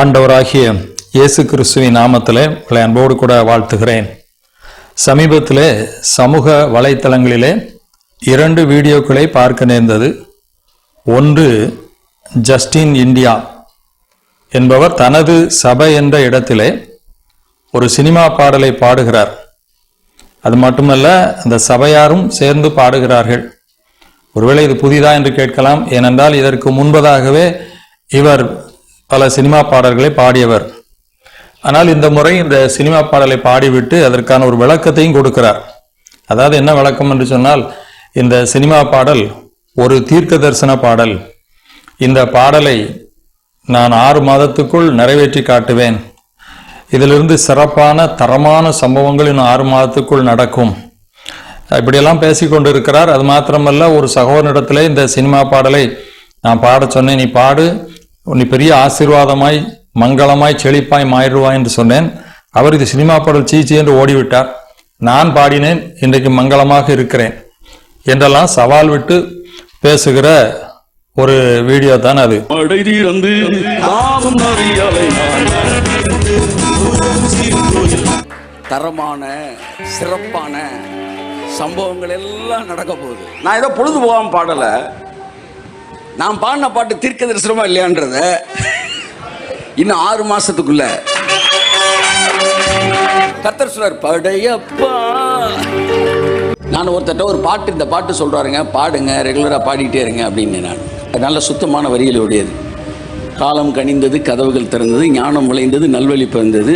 ஆண்டவராகிய இயேசு கிறிஸ்துவின் நாமத்திலே உங்களை அன்போடு கூட வாழ்த்துகிறேன். சமீபத்திலே சமூக வலைத்தளங்களிலே இரண்டு வீடியோக்களை பார்க்க நேர்ந்தது. ஒன்று ஜஸ்டின் இந்தியா என்பவர் தனது சபை என்ற இடத்திலே ஒரு சினிமா பாடலை பாடுகிறார். அது மட்டுமல்ல அந்த சபையாரும் சேர்ந்து பாடுகிறார்கள். ஒருவேளை இது புதிதா என்று கேட்கலாம். ஏனென்றால் இதற்கு முன்பதாகவே இவர் பல சினிமா பாடல்களை பாடியவர். ஆனால் இந்த முறை இந்த சினிமா பாடலை பாடிவிட்டு அதற்கான ஒரு விளக்கத்தையும் கொடுக்கிறார். அதாவது என்ன விளக்கம் என்று சொன்னால் இந்த சினிமா பாடல் ஒரு தீர்க்க தரிசன பாடல். இந்த பாடலை நான் ஆறு மாதத்துக்குள் நிறைவேற்றி காட்டுவேன். இதிலிருந்து சிறப்பான தரமான சம்பவங்கள் இன்னும் ஆறு மாதத்துக்குள் நடக்கும். இப்படியெல்லாம் பேசி கொண்டிருக்கிறார். அது மாத்திரமல்ல ஒரு சகோதரனிடத்திலே இந்த சினிமா பாடலை நான் பாட சொன்னேன். நீ பாடு நீ பெரிய ஆசீர்வாதமாய் மங்களமாய் செழிப்பாய் மாறிடுவாய் என்று சொன்னேன். அவர் இது சினிமா பாடல் சீச்சி என்று ஓடிவிட்டார். நான் பாடினேன் இன்றைக்கு மங்களமாக இருக்கிறேன். என்றெல்லாம் சவால் விட்டு பேசுகிற ஒரு வீடியோ தான் அது. தரமான சிறப்பான சம்பவங்கள் எல்லாம் நடக்க போகுது. நான் ஏதோ பொழுது போகாம பாடல. நான் பாடின பாட்டு தீர்க்க தரிசனமா இல்லையான்றத இன்னும் ஆறு மாசத்துக்குள்ள. கத்தர் சொல்றார் படையப்பா. நான் ஒருத்தட்ட ஒரு பாட்டு இந்த பாட்டு சொல்றாருங்க பாடுங்க ரெகுலரா பாடிட்டே இருங்க அப்படின்னு நான். அது நல்ல சுத்தமான வரியில் உடையது காலம் கனிந்தது கதவுகள் திறந்தது ஞானம் விளைந்தது நல்வழி பிறந்தது.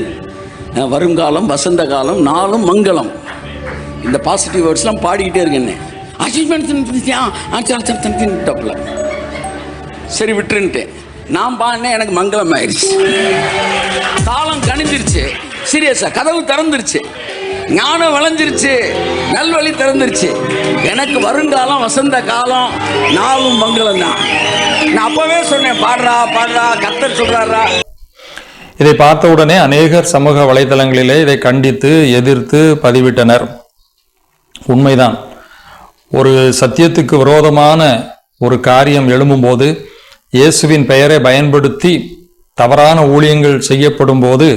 வருங்காலம் வசந்த காலம் நாளும் மங்களம். இந்த பாசிட்டிவ் வேர்ட்ஸ்லாம் பாடிக்கிட்டே இருக்கேன்னு அச்சீவ்மெண்ட் சரி விட்டுருன்ட்டேன் நான் பாடினேன் எனக்கு மங்களம் ஆயிடுச்சு. காலம் கணிஞ்சிருச்சு சீரியஸா கதவு திறந்துருச்சு. ஞானம் வளைஞ்சிருச்சு. நல்வழி திறந்துருச்சு. எனக்கு வருங்காலம் வசந்த காலம் நாளும் மங்களம் தான். நான் அப்பவே சொன்னேன் பாடுறா பாடுறா கத்தர் சொல்றாரா. இதை பார்த்த உடனே அநேகர் சமூக வலைதளங்களிலே இதை கண்டித்து எதிர்த்து பதிவிட்டனர். உண்மைதான். ஒரு சத்தியத்துக்கு விரோதமான ஒரு காரியம் எழும்பும்போது இயேசுவின் பெயரை பயன்படுத்தி தவறான ஊழியங்கள் செய்யப்படும் போது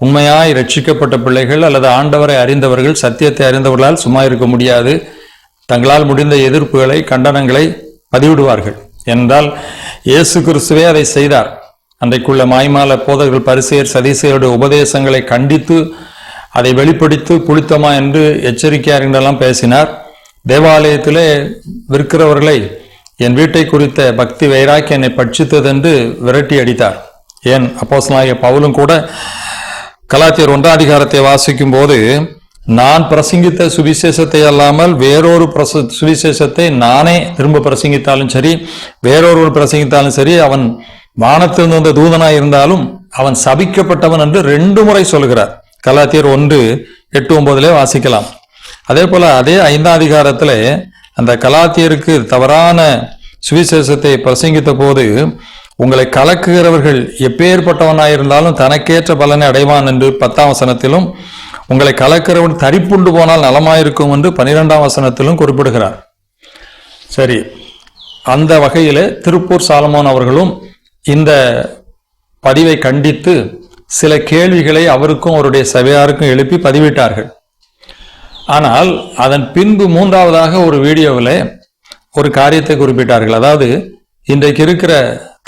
உண்மையாய் ரட்சிக்கப்பட்ட பிள்ளைகள் அல்லது ஆண்டவரை அறிந்தவர்கள் சத்தியத்தை அறிந்தவர்களால் சும்மா இருக்க முடியாது. தங்களால் முடிந்த எதிர்ப்புகளை கண்டனங்களை பதிவிடுவார்கள். என்றால் இயேசு கிறிஸ்துவே அதை செய்தார். அன்றைக்குள்ள மாய்மால போதர்கள் பரிசெயர் சதிசெயருடைய உபதேசங்களை கண்டித்து அதை வெளிப்படுத்தி புளித்தமா என்று எச்சரிக்கையார் என்றெல்லாம் பேசினார். தேவாலயத்திலே விற்கிறவர்களை என் வீட்டை குறித்த பக்தி வைராக்கி என்னை பட்சித்தது என்று விரட்டி அடித்தார். ஏன்? அப்போஸ்தலனாகிய பவுலும் கூட கலாத்தியர் ஒன்றாம் அதிகாரத்தை வாசிக்கும் போது நான் பிரசங்கித்த சுவிசேஷத்தை அல்லாமல் வேறொரு பிரச சுவிசேஷத்தை நானே திரும்ப பிரசங்கித்தாலும் சரி வேறொருவர் பிரசங்கித்தாலும் சரி அவன் வானத்திலிருந்து வந்த தூதனாய் இருந்தாலும் அவன் சபிக்கப்பட்டவன் என்று ரெண்டு முறை சொல்கிறார். கலாத்தியர் ஒன்று எட்டு ஒன்பதிலே வாசிக்கலாம். அதே போல அதே ஐந்தாம் அதிகாரத்திலே அந்த கலாத்தியருக்கு தவறான சுவிசேஷத்தை பிரசங்கித்த போது உங்களை கலக்குகிறவர்கள் எப்பேற்பட்டவனாயிருந்தாலும் தனக்கேற்ற பலனை அடைவான் என்று பத்தாம் வசனத்திலும் உங்களை கலக்கிறவன் தரிப்புண்டு போனால் நலமாயிருக்கும் என்று பனிரெண்டாம் வசனத்திலும் குறிப்பிடுகிறார். சரி அந்த வகையில் திருப்பூர் சாலமோன் அவர்களும் இந்த பதிவை கண்டித்து சில கேள்விகளை அவருக்கும் அவருடைய சபையாருக்கும் எழுப்பி பதிவிட்டார்கள். ஆனால் அதன் பின்பு மூன்றாவதாக ஒரு வீடியோவில் ஒரு காரியத்தை குறிப்பிட்டார்கள். அதாவது இன்றைக்கு இருக்கிற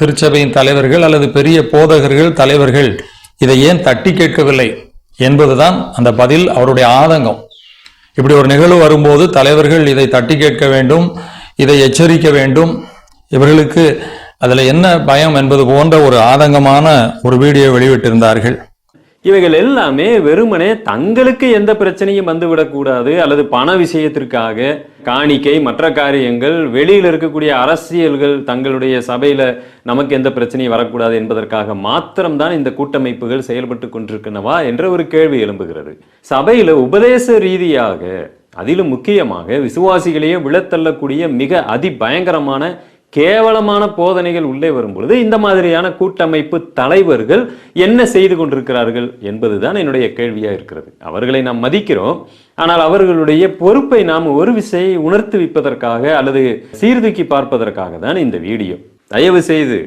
திருச்சபையின் தலைவர்கள் அல்லது பெரிய போதகர்கள் தலைவர்கள் இதை ஏன் தட்டி கேட்கவில்லை என்பதுதான் அந்த பதில் அவருடைய ஆதங்கம். இப்படி ஒரு நிகழ்வு வரும்போது தலைவர்கள் இதை தட்டி கேட்க வேண்டும் இதை எச்சரிக்க வேண்டும். இவர்களுக்கு அதில் என்ன பயம் என்பது போன்ற ஒரு ஆதங்கமான ஒரு வீடியோ வெளியிட்டிருந்தார்கள். இவைகள் எல்லாமே வெறுமனே தங்களுக்கு எந்த பிரச்சனையும் வந்துவிடக்கூடாது அல்லது பண விஷயத்திற்காக காணிக்கை மற்ற காரியங்கள் வெளியில் இருக்கக்கூடிய அரசியல்கள் தங்களுடைய சபையில் நமக்கு எந்த பிரச்சனையும் வரக்கூடாது என்பதற்காக மாத்திரம்தான் இந்த கூட்டமைப்புகள் செயல்பட்டு கொண்டிருக்கின்றவா என்ற ஒரு கேள்வி எழும்புகிறது. சபையில் உபதேச ரீதியாக அதிலும் முக்கியமாக விசுவாசிகளையே விழத்தள்ளக்கூடிய மிக அதிபயங்கரமான கேவலமான போதனைகள் உள்ளே வரும்பொழுது இந்த மாதிரியான கூட்டமைப்பு தலைவர்கள் என்ன செய்து கொண்டிருக்கிறார்கள் என்பதுதான் என்னுடைய கேள்வியாக இருக்கிறது. அவர்களை நாம் மதிக்கிறோம். ஆனால் அவர்களுடைய பொறுப்பை நாம் ஒரு விசையை உணர்த்துவிப்பதற்காக அல்லது சீர்தூக்கி பார்ப்பதற்காக தான் இந்த வீடியோ. தயவு செய்து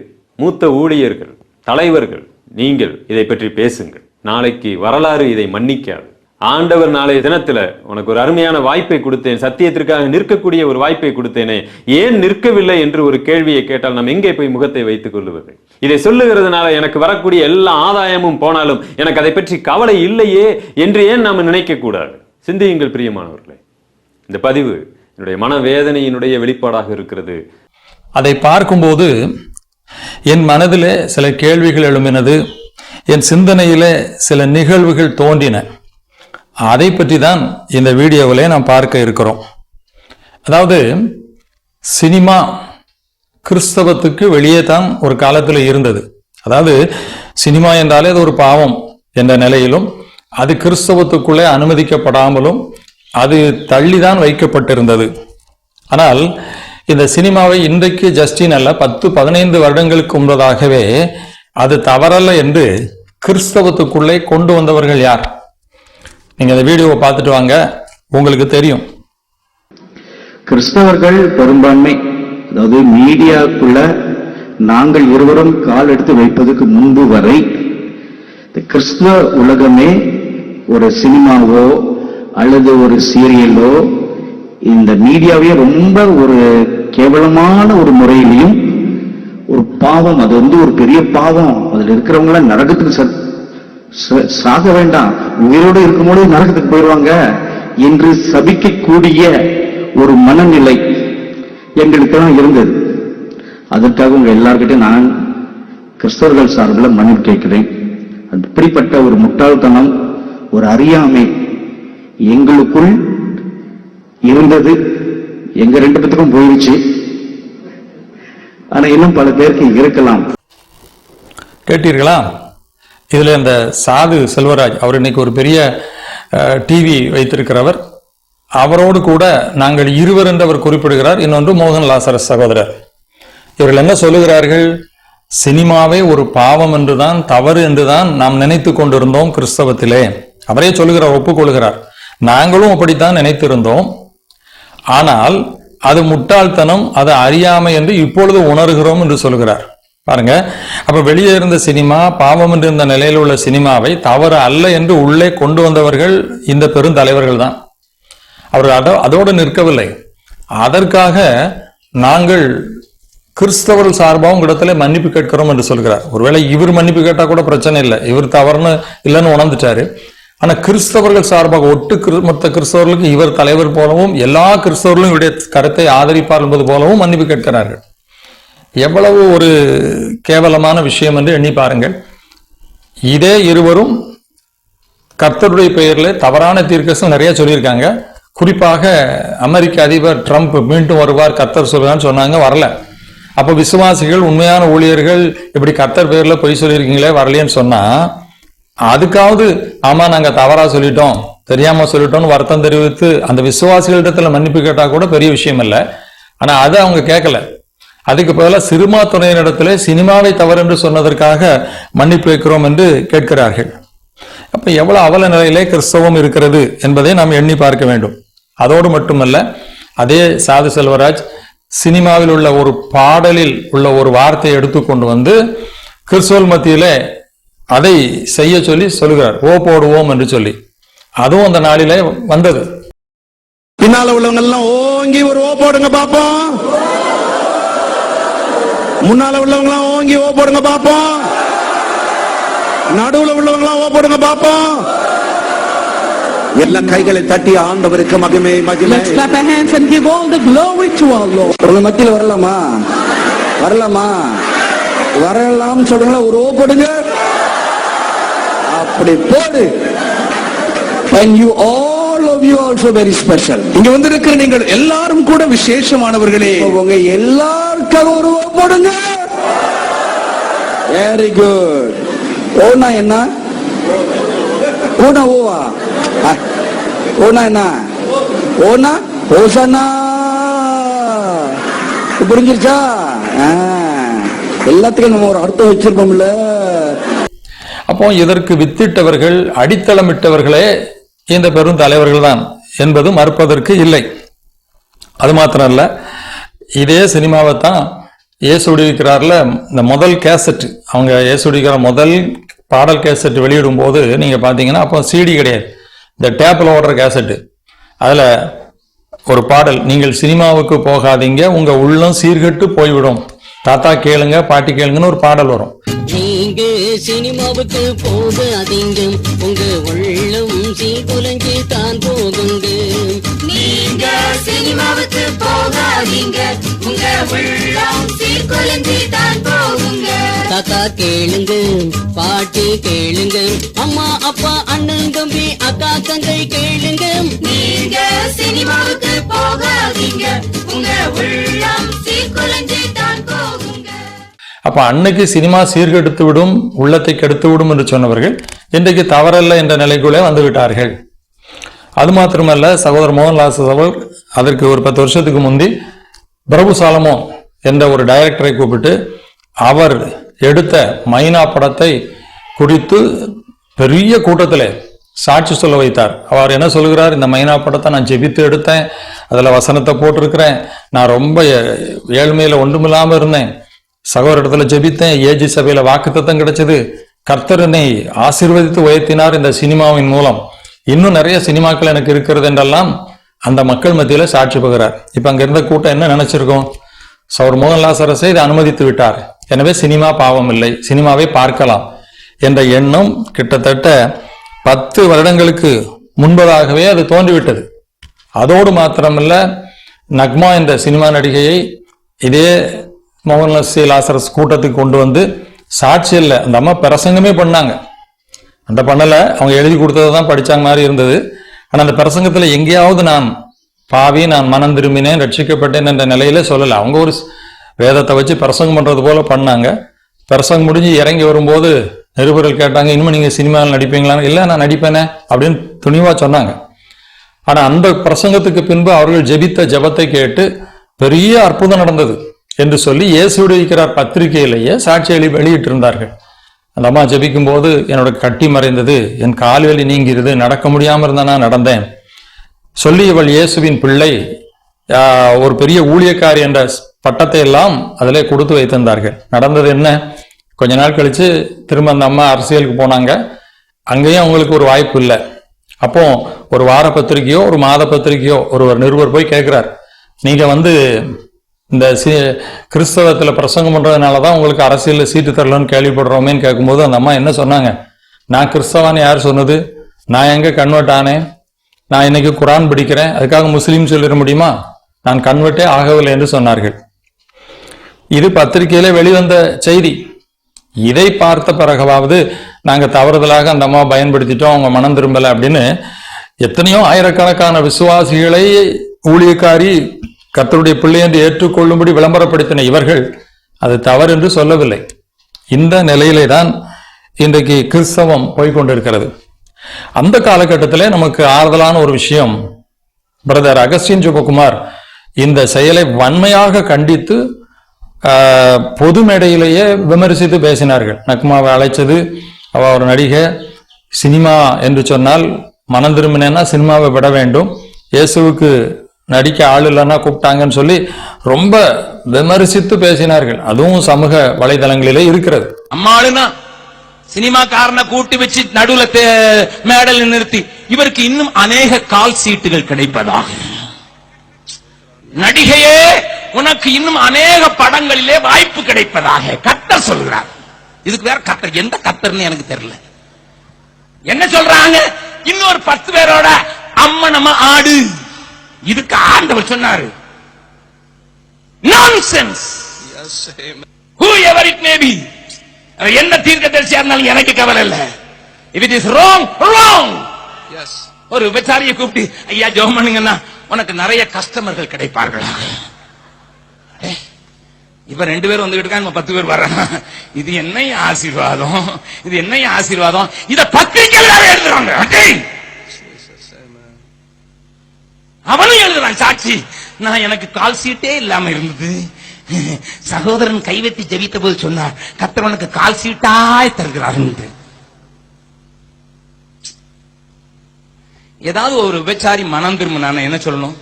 மூத்த ஊழியர்கள் தலைவர்கள் நீங்கள் இதை பற்றி பேசுங்கள். நாளைக்கு வரலாறு இதை மன்னிக்காது. ஆண்டவர் நாளைய தினத்துல உனக்கு ஒரு அருமையான வாய்ப்பை கொடுத்தேன். சத்தியத்திற்காக நிற்கக்கூடிய ஒரு வாய்ப்பை கொடுத்தேனே. ஏன் நிற்கவில்லை என்று ஒரு கேள்வியை கேட்டால் நாம் எங்கே போய் முகத்தை வைத்துக் கொள்ளுவது? இதை சொல்லுகிறதுனால எனக்கு வரக்கூடிய எல்லா ஆதாயமும் போனாலும் எனக்கு அதை பற்றி கவலை இல்லையே என்று ஏன் நாம் நினைக்க கூடாது? சிந்தியுங்கள் பிரியமானவர்களே. இந்த பதிவு என்னுடைய மனவேதனையினுடைய வெளிப்பாடாக இருக்கிறது. அதை பார்க்கும்போது என் மனதிலே சில கேள்விகள் எழும்பினது என் சிந்தனையிலே சில நிகழ்வுகள் தோன்றின. அதை பற்றி தான் இந்த வீடியோவிலே நாம் பார்க்க இருக்கிறோம். அதாவது சினிமா கிறிஸ்தவத்துக்கு வெளியே தான் ஒரு காலத்தில் இருந்தது. அதாவது சினிமா என்றாலே அது ஒரு பாவம் என்ற நிலையிலும் அது கிறிஸ்தவத்துக்குள்ளே அனுமதிக்கப்படாமலும் அது தள்ளி தான் வைக்கப்பட்டிருந்தது. ஆனால் இந்த சினிமாவை இன்றைக்கு ஜஸ்டின் அல்ல பத்து பதினைந்து வருடங்களுக்கு முன்பதாகவே அது தவறல்ல என்று கிறிஸ்தவத்துக்குள்ளே கொண்டு வந்தவர்கள் யார்? நீங்க அந்த வீடியோவை பார்த்துட்டு வாங்க. உங்களுக்கு தெரியும். கிறிஸ்தவர்கள் பெரும்பான்மை. அதாவது மீடியாக்குள்ள நாங்கள் இருவரும் கால் எடுத்து வைப்பதற்கு முன்பு வரை இந்த கிறிஸ்துவ உலகமே ஒரு சினிமாவோ அல்லது ஒரு சீரியலோ இந்த மீடியாவே ரொம்ப ஒரு கேவலமான ஒரு முறையிலையும் ஒரு பாவம் அது வந்து ஒரு பெரிய பாவம். அதில் இருக்கிறவங்கள நரகத்துக்கு சாக வேண்டாம். உயிரோடு இருக்கும்போது நரகத்துக்கு போயிடுவாங்க. என்று சபிக்கக்கூடிய ஒரு மனநிலை எங்களுக்கெல்லாம் இருந்தது. அதற்காக உங்க எல்லார்கிட்டையும் நான் கிறிஸ்தவர்கள் சார்பில் மன்னிப்பு கேட்கிறேன். அப்படிப்பட்ட ஒரு முட்டாள்தனம் ஒரு அறியாமை எங்களுக்குள் இருந்தது. எங்க ரெண்டு பேத்துக்கும் போயிடுச்சு ஆனா இன்னும் பல பேருக்கு இருக்கலாம். கேட்டீர்களா? இதில் இந்த சாது செல்வராஜ் அவர் இன்னைக்கு ஒரு பெரிய டிவி வைத்திருக்கிறவர். அவரோடு கூட நாங்கள் இருவர் என்று அவர் குறிப்பிடுகிறார். இன்னொன்று மோகன் லாசரஸ் சகோதரர். இவர்கள் என்ன சொல்லுகிறார்கள்? சினிமாவே ஒரு பாவம் என்றுதான் தவறு என்றுதான் நாம் நினைத்து கொண்டிருந்தோம் கிறிஸ்தவத்திலே. அவரே சொல்லுகிறார் ஒப்புக்கொள்கிறார். நாங்களும் அப்படித்தான் நினைத்திருந்தோம். ஆனால் அது முட்டாள்தனம் அது அறியாமை என்று இப்பொழுது உணர்கிறோம் என்று சொல்கிறார் பாருங்க. அப்ப வெளியே இருந்த சினிமா பாவம் என்று இருந்த நிலையில் உள்ள சினிமாவை தவறு அல்ல என்று உள்ளே கொண்டு வந்தவர்கள் இந்த பெருந்தலைவர்கள் தான். அவர் அதோ அதோடு நிற்கவில்லை. அதற்காக நாங்கள் கிறிஸ்தவர்கள் சார்பாக உங்களிடத்துல மன்னிப்பு கேட்கிறோம் என்று சொல்கிறார். ஒருவேளை இவர் மன்னிப்பு கேட்டால் கூட பிரச்சனை இல்லை. இவர் தவறுன்னு இல்லைன்னு உணர்ந்துட்டாரு. ஆனால் கிறிஸ்தவர்கள் சார்பாக ஒட்டு மொத்த கிறிஸ்தவர்களுக்கு இவர் தலைவர் போலவும் எல்லா கிறிஸ்தவர்களும் இவருடைய கருத்தை ஆதரிப்பார் என்பது போலவும் மன்னிப்பு கேட்கிறார்கள். எவ்வளவு ஒரு கேவலமான விஷயம் என்று எண்ணி பாருங்கள். இதே இருவரும் கர்த்தருடைய பெயரில் தவறான தீர்க்கசம் நிறைய சொல்லியிருக்காங்க. குறிப்பாக அமெரிக்க அதிபர் ட்ரம்ப் மீண்டும் வருவார் கர்த்தர் சொல்லுவான்னு சொன்னாங்க வரல. அப்போ விசுவாசிகள் உண்மையான ஊழியர்கள் இப்படி கர்த்தர் பேரில் பொய் சொல்லியிருக்கீங்களே வரலையேன்னு சொன்னால் அதுக்காவது ஆமாம் நாங்கள் தவறாக சொல்லிட்டோம் தெரியாமல் சொல்லிட்டோம்னு வருத்தம் தெரிவித்து அந்த விசுவாசிகளிடத்தில் மன்னிப்பு கேட்டால் கூட பெரிய விஷயம் இல்லை. ஆனால் அதை அவங்க கேட்கல. அதுக்கு பதிலாக சினிமா துறையினிடத்திலே சினிமாவை தவறு என்று சொன்னதற்காக மன்னிப்பு வைக்கிறோம் என்று கேட்கிறார்கள். அப்போ எவ்வளோ அவல நிலையிலே கிறிஸ்தவம் இருக்கிறது என்பதை நாம் எண்ணி பார்க்க வேண்டும். அதோடு மட்டுமல்ல அதே சாது செல்வராஜ் சினிமாவில் உள்ள ஒரு பாடலில் உள்ள ஒரு வார்த்தையை எடுத்துக்கொண்டு வந்து கிறிஸ்தவல் மத்தியிலே அதை செய்ய சொல்லி சொல்லுகிறார் ஓ போடுவோம் என்று சொல்லி. அதுவும் அந்த நாளிலே வந்தது. பின்னால உள்ளவங்க எல்லாம் ஓங்கி ஒரு ஓ போடுங்க பாப்போம். முன்னால உள்ளவங்க ஓங்கி ஓ போடுங்க பாப்போம். நடுவுல உள்ளவங்க ஓ போடுங்க பாப்போம். எல்லா கைகளை தட்டி ஆண்டவருக்கு மகிமை மகிமை. Let's clap our hands and give all the glory to our Lord. உங்க மத்தியில் வரலாமா? வரலாமா? வரலாம் சொல்றீங்களா? ஒரு ஓ போடுங்க. அப்படி போடு. And you all of you also very special. இங்க வந்து இருக்கிற நீங்கள் எல்லாரும் கூட விசேஷமானவர்களே. உங்க எல்லாருக்காக ஒரு போடுங்க. வெரி குட் ஓனா என்ன? ஓனா ஓவா? ஓனா என்ன? ஓனா? ஓசனா. புரிஞ்சிருச்சா? எல்லாத்துக்கும் நம்ம ஒரு அர்த்தம் வச்சிருப்போம்ல அப்போ இதற்கு வித்திட்டவர்கள் அடித்தளமிட்டவர்களே இந்த பெரும் தலைவர்கள் தான் என்பது மறுப்பதற்கு இல்லை. அது மாத்திரம் இல்லை இதே சினிமாவை தான் இயேசு இந்த முதல் கேசட் அவங்க இயேசுடிக்கிற முதல் பாடல் கேசட் வெளியிடும் போது நீங்கள் பார்த்தீங்கன்னா அப்போ சிடி கிடையாது. இந்த டேப்பில் ஓடுற கேசட்டு அதில் ஒரு பாடல் நீங்கள் சினிமாவுக்கு போகாதீங்க உங்கள் உள்ளம் சீர்கெட்டு போய்விடும். தாத்தா கேளுங்க பாட்டி கேளுங்கன்னு ஒரு பாடல் வரும். நீங்க சினிமாவுக்கு போகாதீங்க உங்க உள்ளம் சீக்குலைஞ்சு தான் போகுங்க நீங்க சினிமாவுக்கு போகாதீங்க உங்க உள்ளம் சீர்குலைஞ்சு தான் போகுங்க. தாத்தா கேளுங்க பாட்டி கேளுங்க அம்மா அப்பா அண்ணன் தம்பி அக்கா தங்கை கேளுங்க. நீங்க சினிமாவுக்கு போகாதீங்க. உங்க உள்ளம் போகுங்க அப்போ அன்னைக்கு சினிமா சீர்கெடுத்து விடும் உள்ளத்தை கெடுத்து விடும் என்று சொன்னவர்கள் இன்றைக்கு தவறல்ல என்ற நிலைக்குள்ளே வந்து விட்டார்கள் அது மாத்திரமல்ல சகோதரர் மோகன்லால் அவர் அதற்கு ஒரு பத்து வருஷத்துக்கு முந்தி பிரபு சாலமோ என்ற ஒரு டைரக்டரை கூப்பிட்டு அவர் எடுத்த மைனா படத்தை குறித்து பெரிய கூட்டத்தில் சாட்சி சொல்ல வைத்தார். அவர் என்ன சொல்கிறார்? இந்த மைனா படத்தை நான் ஜெபித்து எடுத்தேன் அதில் வசனத்தை போட்டிருக்கிறேன் நான் ரொம்ப ஏ- ஒன்றுமில்லாமல் இருந்தேன். சகோதரத்தில் ஜெபித்தேன் ஏஜி சபையில வாக்குத்தத்தம் கிடைச்சது. கர்த்தரனை ஆசிர்வதித்து உயர்த்தினார் இந்த சினிமாவின் மூலம். இன்னும் நிறைய சினிமாக்கள் எனக்கு இருக்கிறது என்றெல்லாம் அந்த மக்கள் மத்தியில சாட்சி பகிறார் இப்ப அங்க இருந்த கூட்டம் என்ன நினைச்சிருக்கோம்? சவர் மோகன்லாசரசை இதை அனுமதித்து விட்டார். எனவே சினிமா பாவம் இல்லை சினிமாவை பார்க்கலாம் என்ற எண்ணம் கிட்டத்தட்ட பத்து வருடங்களுக்கு முன்பதாகவே அது தோன்றிவிட்டது. அதோடு மாத்திரமல்ல நக்மா என்ற சினிமா நடிகையை இதே மோகன்லால் சி லாசரஸ் கூட்டத்துக்கு கொண்டு வந்து சாட்சி இல்லை. அந்த அம்மா பிரசங்கமே பண்ணாங்க. அந்த பண்ணலை அவங்க எழுதி கொடுத்ததை தான் படிச்சாங்க மாதிரி இருந்தது. ஆனால் அந்த பிரசங்கத்தில் எங்கேயாவது நான் பாவி நான் மனம் திரும்பினேன் ரட்சிக்கப்பட்டேன் என்ற நிலையில சொல்லலை. அவங்க ஒரு வேதத்தை வச்சு பிரசங்கம் பண்ணுறது போல பண்ணாங்க. பிரசங்கம் முடிஞ்சு இறங்கி வரும்போது நிருபர்கள் கேட்டாங்க இனிமேல் நீங்கள் சினிமாவில் நடிப்பீங்களான்னு? இல்லை நான் நடிப்பேனே அப்படின்னு துணிவாக சொன்னாங்க. ஆனால் அந்த பிரசங்கத்துக்கு பின்பு அவர்கள் ஜெபித்த ஜெபத்தை கேட்டு பெரிய அற்புதம் நடந்தது. என்று சொல்லி இயேசுடைய இருக்கிறார் பத்திரிகையிலேயே சாட்சியளி வெளியிட்டிருந்தார்கள். அந்த அம்மா ஜபிக்கும் போது என்னோட கட்டி மறைந்தது என் கால்வெளி நீங்கிறது நடக்க முடியாமல் இருந்தேன் நான் நடந்தேன். சொல்லி இவள் இயேசுவின் பிள்ளை ஒரு பெரிய ஊழியக்காரி என்ற பட்டத்தை எல்லாம் அதிலே கொடுத்து வைத்திருந்தார்கள். நடந்தது என்ன? கொஞ்ச நாள் கழித்து திரும்ப அந்த அம்மா அரசியலுக்கு போனாங்க. அங்கேயும் அவங்களுக்கு ஒரு வாய்ப்பு இல்லை. அப்போ ஒரு வார பத்திரிகையோ ஒரு மாத பத்திரிகையோ ஒருவர் நிருபர் போய் கேட்குறார். நீங்கள் வந்து இந்த சி கிறிஸ்தவத்தில் பிரசங்கம் பண்ணுறதுனால தான் உங்களுக்கு அரசியலில் சீட்டு தரலன்னு கேள்விப்படுறோமேன்னு கேட்கும்போது அந்த அம்மா என்ன சொன்னாங்க? நான் கிறிஸ்தவான்னு யார் சொன்னது? நான் எங்கே கன்வெர்ட் ஆனேன்? நான் இன்னைக்கு குரான் படிக்கிறேன் அதுக்காக முஸ்லீம் சொல்லிட முடியுமா? நான் கன்வெர்ட்டே ஆகவில்லை என்று சொன்னார்கள். இது பத்திரிகையில வெளிவந்த செய்தி. இதை பார்த்த பிறகவாவது நாங்கள் தவறுதலாக அந்த அம்மா பயன்படுத்திட்டோம் அவங்க மனம் திரும்பலை அப்படின்னு எத்தனையோ ஆயிரக்கணக்கான விசுவாசிகளை ஊழியக்காரி கர்த்தருடைய பிள்ளை என்று ஏற்றுக்கொள்ளும்படி விளம்பரப்படுத்தின இவர்கள் அது தவறு என்று சொல்லவில்லை. இந்த நிலையிலே தான் இன்றைக்கு கிறிஸ்தவம் போய்கொண்டிருக்கிறது. அந்த காலகட்டத்திலே நமக்கு ஆறுதலான ஒரு விஷயம் பிரதர் அகஸ்டின் ஜெபகுமார் இந்த செயலை வன்மையாக கண்டித்து பொது மேடையிலேயே விமர்சித்து பேசினார்கள். நக்மாவை அழைச்சது அவ ஒரு நடிகை சினிமா என்று சொன்னால் மனம் திரும்பினேன்னா சினிமாவை விட வேண்டும். இயேசுவுக்கு நடிக்க ஆள் இல்லைன்னா கூப்பிட்டாங்கன்னு சொல்லி ரொம்ப விமர்சித்து பேசினார்கள். அதுவும் சமூக வலைதளங்களிலே இருக்கிறது. அம்மாளுனா சினிமாக்காரனை கூட்டி வச்சு நடுவுல தே- மேடல் நிறுத்தி இவருக்கு இன்னும் அநேக கால் சீட்டுகள் கிடைப்பதாக. நடிகையே உனக்கு இன்னும் அநேக படங்களிலே வாய்ப்பு கிடைப்பதாக கத்தர் சொல்கிறார் இதுக்கு வேற கத்தர் எந்த கத்தர்னு எனக்கு தெரியல. என்ன சொல்றாங்க? இன்னொரு பத்து பேரோட அம்மனமா ஆடு. இதுக்கு ஆண்டவர் சொன்னாரு. Nonsense it may be. அவன் என்ன தீர்க்கதரிசியா இருந்தாலும் எனக்கு கவலை இல்ல. It is wrong wrong. ஒரு விபச்சாரியை கூப்பிட்டு ஐயா ஜெபம் பண்ணுங்கன்னா உனக்கு நிறைய கஸ்டமர்கள் கிடைப்பார்களா? இப்ப ரெண்டு பேரும் வந்துகிட்டு இருக்காங்க பத்து பேர் வர்றாங்க. இது என்ன ஆசீர்வாதம்? இது என்ன ஆசீர்வாதம்? இத பத்திரிக்கையில எழுதுறாங்க. அவனும் எழுதுறான் சாட்சி. நான் எனக்கு கால் சீட்டே இல்லாம இருந்தது. சகோதரன் கைவெட்டி ஜெபித்த போது சொன்னார் கத்தவனுக்கு கால் சீட்டாய் தருகிறார் ஏதாவது ஒரு விபச்சாரி மனம் திரும்ப நான் என்ன சொல்லணும்?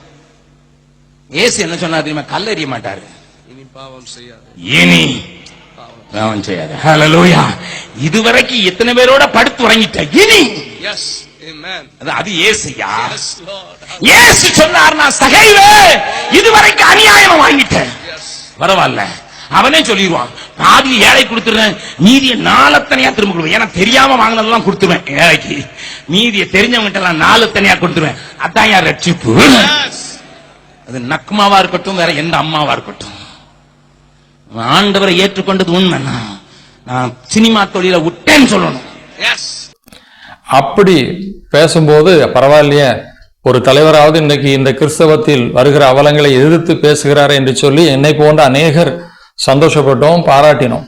ஏசு என்ன சொன்னார் தெரியுமா? கல்லறிய மாட்டாரு. இனி பாவம் செய்யாத. ஹalleluya இதுவரைக்கும் எத்தனை பேரோட படுத்து உறங்கிட்ட? இனி. அது அது ஏசுயா? ஏசு சொன்னார் நான் சகைவே இதுவரைக்கும் அநியாயமா வாங்கிட்டேன். பரவாயில்ல. அவனே சொல்லிடுவான் பாதி ஏழை கொடுத்துருவேன் மீதியை நாலத்தனையா திரும்ப ஏன்னா தெரியாம வாங்கினதெல்லாம் கொடுத்துருவேன் ஏழைக்கு. மீதியை தெரிஞ்சவங்கிட்ட எல்லாம் நாலத்தனையா கொடுத்துருவேன் அதான் யார் ரட்சிப்பு. அது நக்மாவா இருக்கட்டும் வேற எந்த அம்மாவா இருக்கட்டும். ஆண்டவரை ஏற்றுக்கொண்டது உண்மைண்ணா நான் சினிமா தொழில விட்டேன்னு சொல்லணும். அப்படி பேசும்போது பரவாயில்லையே ஒரு தலைவராவது இன்றைக்கு இந்த கிறிஸ்தவத்தில் வருகிற அவலங்களை எதிர்த்து பேசுகிறார் என்று சொல்லி என்னை போன்ற அநேகர் சந்தோஷப்பட்டோம் பாராட்டினோம்.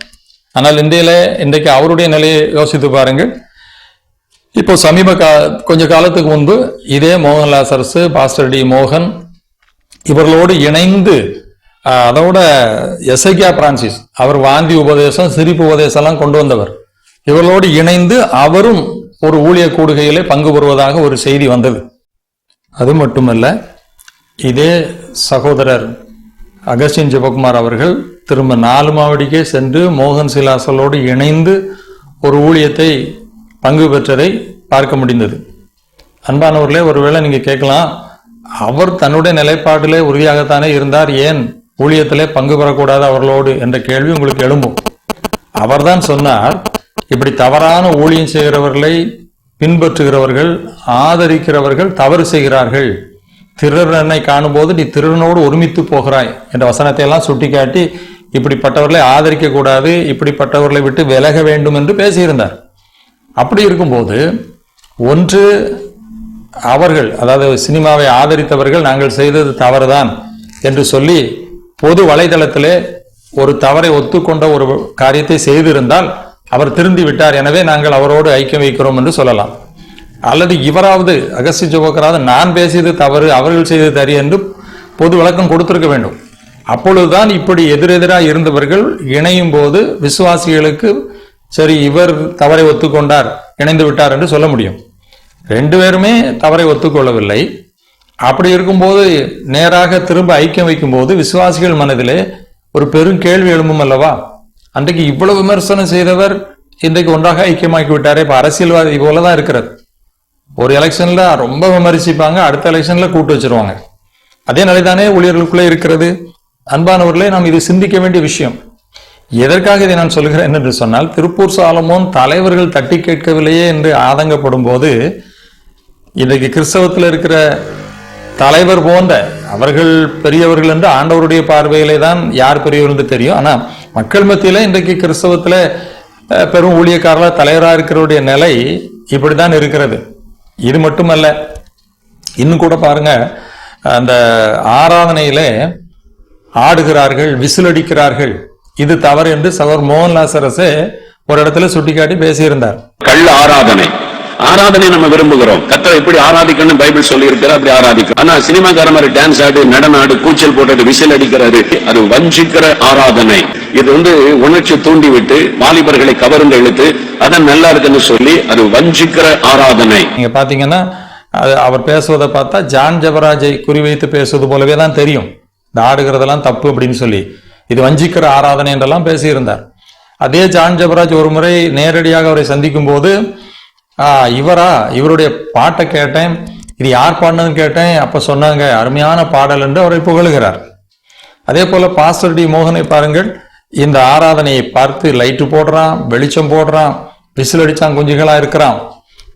ஆனால் இந்தியில இன்றைக்கு அவருடைய நிலையை யோசித்து பாருங்கள் இப்போ சமீப கா கொஞ்ச காலத்துக்கு முன்பு இதே மோகன் லாசரஸ் பாஸ்டர் டி மோகன் இவர்களோடு இணைந்து அதோட எசைக்கியா பிரான்சிஸ் அவர் வாந்தி உபதேசம் சிரிப்பு உபதேசம்லாம் கொண்டு வந்தவர். இவர்களோடு இணைந்து அவரும் ஒரு ஊழிய கூடுகையிலே பங்கு பெறுவதாக ஒரு செய்தி வந்தது. அது மட்டுமல்ல இதே சகோதரர் அகஸ்டின் ஜெபகுமார் அவர்கள் திரும்ப நாலு மாவடிக்கே சென்று மோகன் சிலாசலோடு இணைந்து ஒரு ஊழியத்தை பங்கு பெற்றதை பார்க்க முடிந்தது. அன்பானவர்களே ஒருவேளை நீங்கள் கேட்கலாம் அவர் தன்னுடைய நிலைப்பாட்டிலே உறுதியாகத்தானே இருந்தார் ஏன் ஊழியத்திலே பங்கு பெறக்கூடாது அவர்களோடு என்ற கேள்வி உங்களுக்கு எழும்பும். அவர்தான் சொன்னார் இப்படி தவறான ஊழியம் செய்கிறவர்களை பின்பற்றுகிறவர்கள் ஆதரிக்கிறவர்கள் தவறு செய்கிறார்கள். திருடனை காணும்போது நீ திருடனோடு ஒருமித்து போகிறாய் என்ற வசனத்தை எல்லாம் சுட்டிக்காட்டி இப்படிப்பட்டவர்களை ஆதரிக்க கூடாது இப்படிப்பட்டவர்களை விட்டு விலக வேண்டும் என்று பேசியிருந்தார். அப்படி இருக்கும்போது ஒன்று அவர்கள் அதாவது சினிமாவை ஆதரித்தவர்கள் நாங்கள் செய்தது தவறுதான் என்று சொல்லி பொது வலைதளத்திலே ஒரு தவறை ஒத்துக்கொண்ட ஒரு காரியத்தை செய்திருந்தால் அவர் திருந்தி விட்டார். எனவே நாங்கள் அவரோடு ஐக்கியம் வைக்கிறோம் என்று சொல்லலாம். அல்லது இவராவது அகஸ்தி ஜோகராவது நான் பேசியது தவறு அவர்கள் செய்தது தரி என்று பொது விளக்கம் கொடுத்திருக்க வேண்டும். அப்பொழுதுதான் இப்படி எதிரெதிராக இருந்தவர்கள் இணையும் போது விசுவாசிகளுக்கு சரி இவர் தவறை ஒத்துக்கொண்டார் இணைந்து விட்டார் என்று சொல்ல முடியும். ரெண்டு பேருமே தவறை ஒத்துக்கொள்ளவில்லை. அப்படி இருக்கும்போது நேராக திரும்ப ஐக்கியம் வைக்கும்போது விசுவாசிகள் மனதிலே ஒரு பெரும் கேள்வி எழும்பும் அல்லவா? அன்றைக்கு இவ்வளவு விமர்சனம் செய்தவர் இன்றைக்கு ஒன்றாக ஐக்கியமாக்கி விட்டாரே இப்ப அரசியல்வாதி போலதான் இருக்கிறது. ஒரு எலெக்ஷன்ல ரொம்ப விமர்சிப்பாங்க அடுத்த எலெக்ஷன்ல கூட்டு வச்சிருவாங்க. அதே நிலைதானே ஊழியர்களுக்குள்ளே இருக்கிறது. அன்பானவர்களே நாம் இது சிந்திக்க வேண்டிய விஷயம். எதற்காக இதை நான் சொல்கிறேன் என்று சொன்னால் திருப்பூர் சாலமோன் தலைவர்கள் தட்டி கேட்கவில்லையே என்று ஆதங்கப்படும் போது இன்றைக்கு கிறிஸ்தவத்தில் இருக்கிற தலைவர் போன்ற அவர்கள் பெரியவர்கள் என்று ஆண்டவருடைய பார்வையிலே தான் யார் பெரியவர் என்று தெரியும். ஆனால் மக்கள் மத்தியில இன்றைக்கு கிறிஸ்தவத்துல பெரும் ஊழியக்காரர்களா தலைவராக இருக்கிறவருடைய நிலை இப்படிதான் இருக்கிறது. இது மட்டுமல்ல இன்னும் கூட பாருங்க அந்த ஆராதனையில ஆடுகிறார்கள் விசிலடிக்கிறார்கள். இது தவறு என்று சவர் மோகன்லாசரசே ஒரு இடத்துல சுட்டிக்காட்டி பேசியிருந்தார். கல் ஆராதனை. ஆராதனை நம்ம விரும்புகிறோம். கத்தரை எப்படி ஆராதிக்கணும் பைபிள் சொல்லி இருக்கிற அப்படி ஆராதிக்கும் ஆனா சினிமாக்கார மாதிரி டான்ஸ் ஆடு நடன ஆடு கூச்சல் போட்டது விசில் அடிக்கிறாரு அது வஞ்சிக்கிற ஆராதனை. இது வந்து உணர்ச்சி தூண்டி விட்டு வாலிபர்களை கவர்ந்து இழுத்து அதான் நல்லா இருக்குன்னு சொல்லி அது வஞ்சிக்கிற ஆராதனை. நீங்க பாத்தீங்கன்னா அது அவர் பேசுவதை பார்த்தா ஜான் ஜபராஜை குறிவைத்து பேசுவது போலவே தான் தெரியும். இந்த ஆடுகிறதெல்லாம் தப்பு அப்படின்னு சொல்லி. இது வஞ்சிக்கிற ஆராதனை என்றெல்லாம் பேசியிருந்தார். அதே ஜான் ஜபராஜ் ஒரு முறை நேரடியாக அவரை சந்திக்கும் போது இவரா? இவருடைய பாட்டை கேட்டேன். இது யார் பாடினதுன்னு கேட்டேன். அப்போ சொன்னாங்க அருமையான பாடல் என்று அவரை புகழுகிறார். அதே போல பாஸ்டர் டி மோகனை பாருங்கள். இந்த ஆராதனையை பார்த்து லைட்டு போடுறான் வெளிச்சம் போடுறான் விசில் அடிச்சான் குஞ்சுகளா இருக்கிறான்.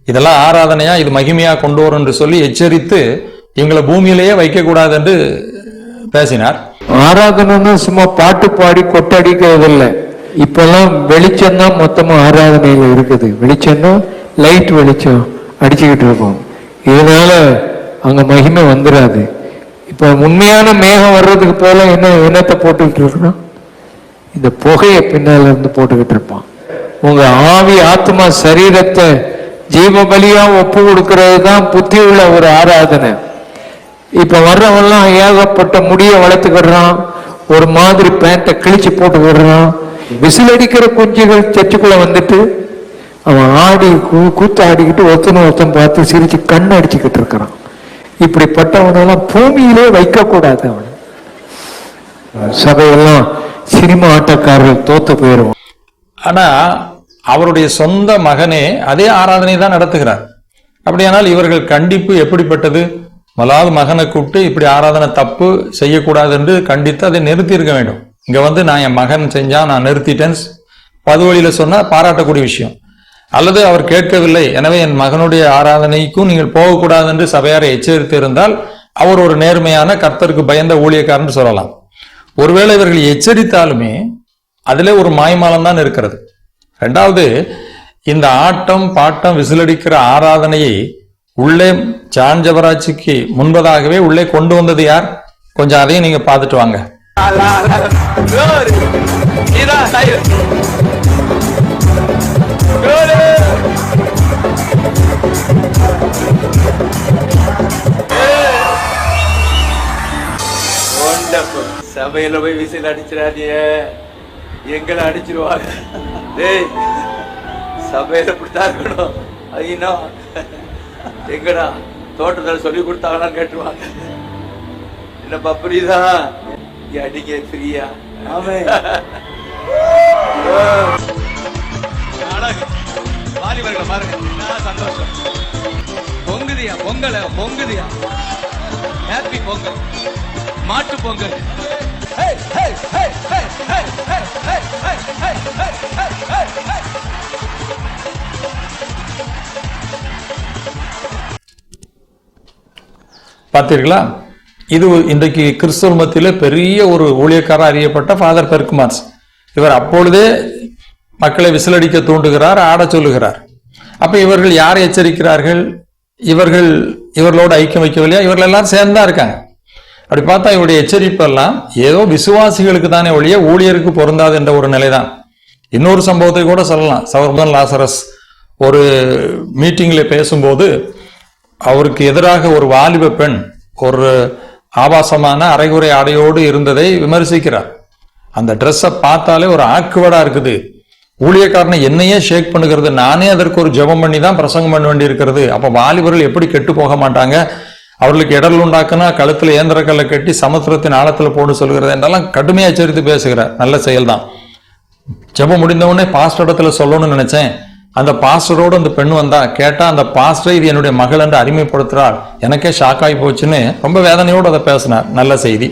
இதெல்லாம் ஆராதனையா? இது மகிமையா கொண்டு வரும் என்று சொல்லி எச்சரித்து எங்களை பூமியிலேயே வைக்கக்கூடாது என்று பேசினார். ஆராதனைன்னா சும்மா பாட்டு பாடி கொட்டடிக்கிறதில்லை. இப்பெல்லாம் வெளிச்சம் தான் மொத்தமா ஆராதனையில் இருக்குது. வெளிச்சம்னா லைட் வெளிச்சம் அடிச்சுக்கிட்டு இருக்கோம். இதனால அங்கே மகிமை வந்துடாது இப்போ உண்மையான மேகம் வர்றதுக்கு போல என்ன என்னத்தை போட்டுக்கிட்டு இருக்கணும் இந்த புகையை பின்னால இருந்து போட்டுக்கிட்டு இருப்பான். உங்க ஆவி ஆத்மா சரீரத்தை ஜீவ பலியா ஒப்பு கொடுக்கறது தான் புத்தி உள்ள ஒரு ஆராதனை. இப்ப வர்றவெல்லாம் ஏகப்பட்ட முடிய வளர்த்துக்கிடுறான். ஒரு மாதிரி பேண்ட்டை கிழிச்சு போட்டுக்கிடுறான். விசிலடிக்கிற குஞ்சுகள் சர்ச்சுக்குள்ள வந்துட்டு அவன் ஆடி கூ- கூத்து ஆடிக்கிட்டு ஒருத்தனை ஒருத்தன் பார்த்து சிரிச்சு கண் அடிச்சுக்கிட்டு இருக்கிறான். இப்படிப்பட்டவனெல்லாம் பூமியிலே வைக்கக்கூடாது அவன். சபையெல்லாம் சினிமா ஆட்டக்காரர்கள் தோத்து போயிடுவான் ஆனா அவருடைய சொந்த மகனே அதே ஆராதனை தான் நடத்துகிறார். அப்படியானால் இவர்கள் கண்டிப்பு எப்படிப்பட்டது? மலாவது மகனை கூப்பிட்டு இப்படி ஆராதனை தப்பு செய்யக்கூடாது என்று கண்டித்து அதை நிறுத்தி இருக்க வேண்டும். இங்க வந்து நான் என் மகன் செஞ்சா நான் நிறுத்திட்டேன். பதுவழியில சொன்னா பாராட்டக்கூடிய விஷயம். அல்லது அவர் கேட்கவில்லை. எனவே என் மகனுடைய ஆராதனைக்கும் நீங்கள் போகக்கூடாது என்று சபையாரை எச்சரித்து இருந்தால் அவர் ஒரு நேர்மையான கர்த்தருக்கு பயந்த ஊழியக்காரன் சொல்லலாம். ஒருவேளை இவர்கள் எச்சரித்தாலுமே அதிலே ஒரு மாய்மாலம் தான் இருக்கிறது. ரெண்டாவது இந்த ஆட்டம் பாட்டம் விசிலடிக்கிற ஆராதனையை உள்ளே சாஞ்சவராட்சிக்கு முன்பதாகவே உள்ளே கொண்டு வந்தது யார்? கொஞ்சம் அதையும் நீங்க பார்த்துட்டு வாங்க. சபையில போய் விசில் அடிச்சிடாதீங்க. எங்களை அடிச்சிருவாங்க. டேய் சபையில இப்படித்தான் இருக்கணும். ஐயோ எங்கடா தோட்டத்தில் சொல்லி கொடுத்தாங்கன்னா கேட்டுருவாங்க. என்னப்பா புரியுதா? அடிக்க ஃப்ரீயா? ஆமே. வாலிபர்களை பாருங்க. சந்தோஷம். பொங்குதியா பொங்கல பொங்குதியா. ஹாப்பி பொங்கல். மாட்டு பொங்கல். பார்த்தீர்களா? இது இன்றைக்கு கிறிஸ்தவ மத்தியில் பெரிய ஒரு ஊழியக்காரர் அறியப்பட்ட ஃபாதர் பெர்குமான்ஸ் இவர் அப்பொழுதே மக்களை விசிலடிக்க தூண்டுகிறார் ஆடச் சொல்லுகிறார். அப்போ இவர்கள் யாரை எச்சரிக்கிறார்கள்? இவர்கள் இவர்களோடு ஐக்கியம் வைக்கவில்லையா? இவர்கள் எல்லாரும் சேர்ந்தா இருக்காங்க. அப்படி பார்த்தா இவருடைய எச்சரிப்பெல்லாம் ஏதோ விசுவாசிகளுக்கு தானே ஒழிய ஊழியருக்கு பொருந்தாது என்ற ஒரு நிலைதான். இன்னொரு சம்பவத்தை கூட சொல்லலாம். சவர்மன் லாசரஸ் ஒரு மீட்டிங்கில் பேசும்போது அவருக்கு எதிராக ஒரு வாலிப பெண் ஒரு ஆபாசமான அரைகுறை ஆடையோடு இருந்ததை விமர்சிக்கிறார். அந்த ட்ரெஸ்ஸை பார்த்தாலே ஒரு ஆக்குவடா இருக்குது. ஊழியக்காரனை என்னையே ஷேக் பண்ணுகிறது. நானே அதற்கு ஒரு ஜெபம் பண்ணி தான் பிரசங்கம் பண்ண வேண்டி இருக்கிறது வாலிபர்கள் எப்படி கெட்டு போக மாட்டாங்க? அவர்களுக்கு இடல் உண்டாக்குனா கழுத்தில் ஏந்திரக்கல்லை கட்டி சமுத்திரத்தின் ஆழத்தில் போடு சொல்கிறது என்றெல்லாம் கடுமையாக எச்சரித்து பேசுகிறார். நல்ல செயல்தான். ஜெபம் முடிந்த உடனே பாஸ்டர் இடத்துல சொல்லணும்னு நினைச்சேன். அந்த பாஸ்டரோடு அந்த பெண் வந்தா கேட்டால் அந்த பாஸ்டரை இது என்னுடைய மகள் என்று அறிமுகப்படுத்துகிறாள் எனக்கே ஷாக் ஆகி போச்சுன்னு ரொம்ப வேதனையோடு அதை பேசினார். நல்ல செய்தி.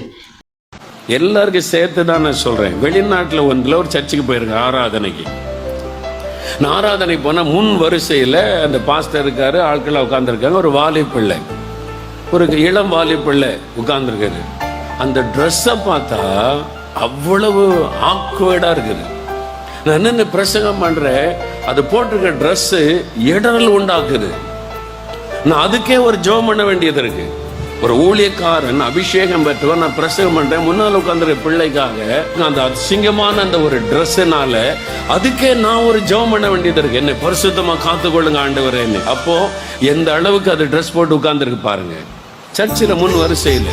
எல்லாருக்கும் சேர்த்து தான் நான் சொல்கிறேன் வெளிநாட்டில் ஒன்றில் ஒரு சர்ச்சுக்கு போயிருங்க ஆராதனைக்கு. நான் ஆராதனை போனால் முன் வரிசையில் அந்த பாஸ்டர் இருக்காரு ஆட்களாக உட்காந்துருக்காங்க ஒரு வாலி பிள்ளை. ஒரு இளம் வாலி பிள்ளை உட்கார்ந்துருக்காரு அந்த ட்ரெஸ்ஸை பார்த்தா அவ்வளவு ஆக்வேர்டாக இருக்குது. நான் என்ன பிரசங்கம் பண்ணுறேன் அது போட்டிருக்க ட்ரெஸ்ஸு இடரல் உண்டாக்குது. நான் அதுக்கே ஒரு ஜெபம் பண்ண வேண்டியது இருக்கு. ஒரு ஊழியக்காரன் அபிஷேகம் பெற்றவன் நான் பிரசங்கம் பண்ணுறேன் முன்னால் உட்காந்துருக்க பிள்ளைக்காக அந்த அசிங்கமான அந்த ஒரு ட்ரெஸ்ஸுனால அதுக்கே நான் ஒரு ஜெபம் பண்ண வேண்டியது இருக்கு. என்னை பரிசுத்தமாக காத்துக்கொள்ளுங்க ஆண்டு வரேன்னு அப்போ எந்த அளவுக்கு அது ட்ரெஸ் போட்டு உட்காந்துருக்கு பாருங்கள் சர்ச்சில் முன் வரிசையில்.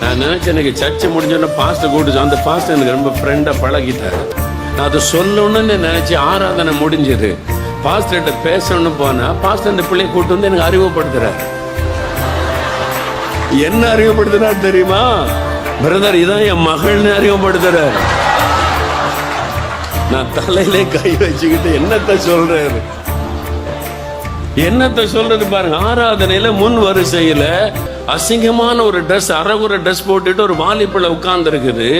நான் நினைச்சேன் எனக்கு சர்ச்சை முடிஞ்சோடனே பாஸ்டர் கூட்டு அந்த பாஸ்டர் எனக்கு ரொம்ப ஃப்ரெண்டாக பழகிட்டாரு. நான் அதை சொல்லணும்னு நினச்சி ஆராதனை முடிஞ்சது. பாஸ்டர்கிட்ட பேசணும்னு போனா பாஸ்டர் அந்த பிள்ளையை கூட்டு வந்து எனக்கு அறிமுகப்படுத்துறாரு. என்ன அறிமுகப்படுத்துறாரு தெரியுமா? பிரதர் இதான் என் மகள்னு அறிமுகப்படுத்துறாரு. நான் தலையிலே கை வச்சுக்கிட்டு என்னத்தை சொல்றாரு? என்னத்தை சொல்றது பாருங்க ஆராதனையில முன் வரிசையில அசிங்கமான ஒரு ட்ரெஸ் அறகுற ட்ரெஸ் போட்டுட்டு ஒரு வாலிப்பில் உட்கார்ந்து இருக்குது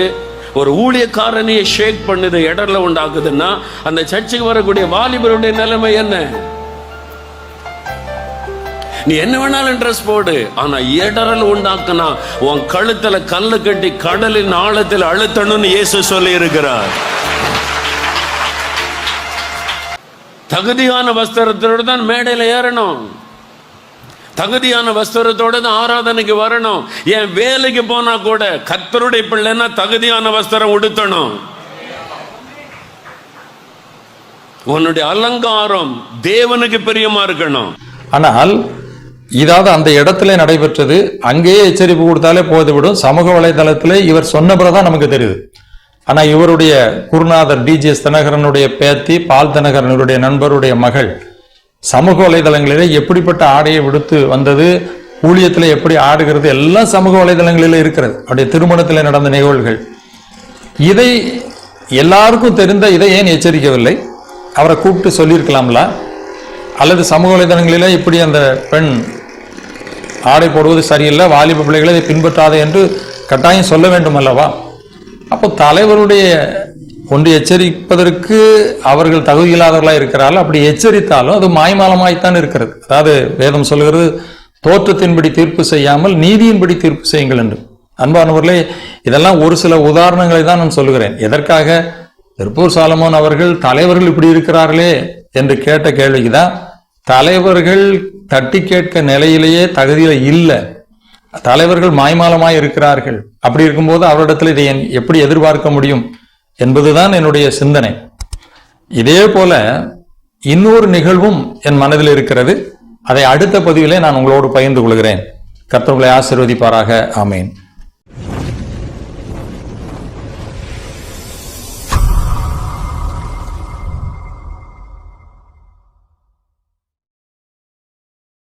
ஒரு ஊழியக்காரனையே ஷேக் பண்ணுது இடர்ல உண்டாக்குதுன்னா அந்த சர்ச்சுக்கு வரக்கூடிய வாலிபருடைய நிலைமை என்ன? நீ என்ன வேணாலும் ட்ரெஸ் போடு ஆனா இடரல் உண்டாக்குனா உன் கழுத்துல கல்லு கட்டி கடலின் ஆழத்தில் அழுத்தணும்னு இயேசு சொல்லி இருக்கிறார் தகுதியான வஸ்திரத்தோடு தான் மேடையில் ஏறணும். தகுதியான வஸ்திரத்தோட தான் ஆராதனைக்கு வரணும். என் வேலைக்கு போனா கூட கத்தருடைய பிள்ளைன்னா தகுதியான வஸ்திரம் உடுத்தணும். உன்னுடைய அலங்காரம் தேவனுக்கு பிரியமா இருக்கணும். ஆனால் இதாவது அந்த இடத்துல நடைபெற்றது அங்கேயே எச்சரிப்பு கொடுத்தாலே போதுவிடும். சமூக வலைதளத்தில் இவர் சொன்னபிறதான் நமக்கு தெரியுது. ஆனா இவருடைய குருநாதர் டிஜிஎஸ் தினகரனுடைய பேத்தி பால் தினகரனுடைய நண்பருடைய மகள் சமூக வலைதளங்களிலே எப்படிப்பட்ட ஆடையை விடுத்து வந்தது ஊழியத்தில் எப்படி ஆடுகிறது எல்லாம் சமூக வலைதளங்களில் இருக்கிறது. அவருடைய திருமணத்தில் நடந்த நிகழ்வுகள். இதை எல்லாருக்கும் தெரிந்த இதை ஏன் எச்சரிக்கவில்லை? அவரை கூப்பிட்டு சொல்லியிருக்கலாம்ல? அல்லது சமூக வலைதளங்களில் இப்படி அந்த பெண் ஆடை போடுவது சரியில்லை வாலிப பிள்ளைகளை இதை பின்பற்றாதே என்று கட்டாயம் சொல்ல வேண்டும் அல்லவா அப்போ தலைவருடைய ஒன்று எச்சரிப்பதற்கு அவர்கள் தகுதியில்லாதவர்களாக இருக்கிறார்கள். அப்படி எச்சரித்தாலும் அது மாய்மாலமாய்த்தான் இருக்கிறது. அதாவது வேதம் சொல்கிறது தோற்றத்தின்படி தீர்ப்பு செய்யாமல் நீதியின்படி தீர்ப்பு செய்யுங்கள் என்று. அன்பானவர்களே இதெல்லாம் ஒரு சில உதாரணங்களை தான் நான் சொல்லுகிறேன். எதற்காக? திருப்பூர் சாலமோன் அவர்கள் தலைவர்கள் இப்படி இருக்கிறார்களே என்று கேட்ட கேள்விக்கு தான் தலைவர்கள் தட்டி கேட்க நிலையிலேயே தகுதியில் இல்லை. தலைவர்கள் மாய்மாலமாய் இருக்கிறார்கள். அப்படி இருக்கும்போது அவரிடத்தில் இதை என்- எப்படி எதிர்பார்க்க முடியும் என்பதுதான் என்னுடைய சிந்தனை. இதே போல இன்னொரு நிகழ்வும் என் மனதில் இருக்கிறது. அதை அடுத்த பதிவிலே நான் உங்களோடு பகிர்ந்து கொள்கிறேன். கர்த்தவர்களை ஆசீர்வதிப்பாராக. ஆமேன்.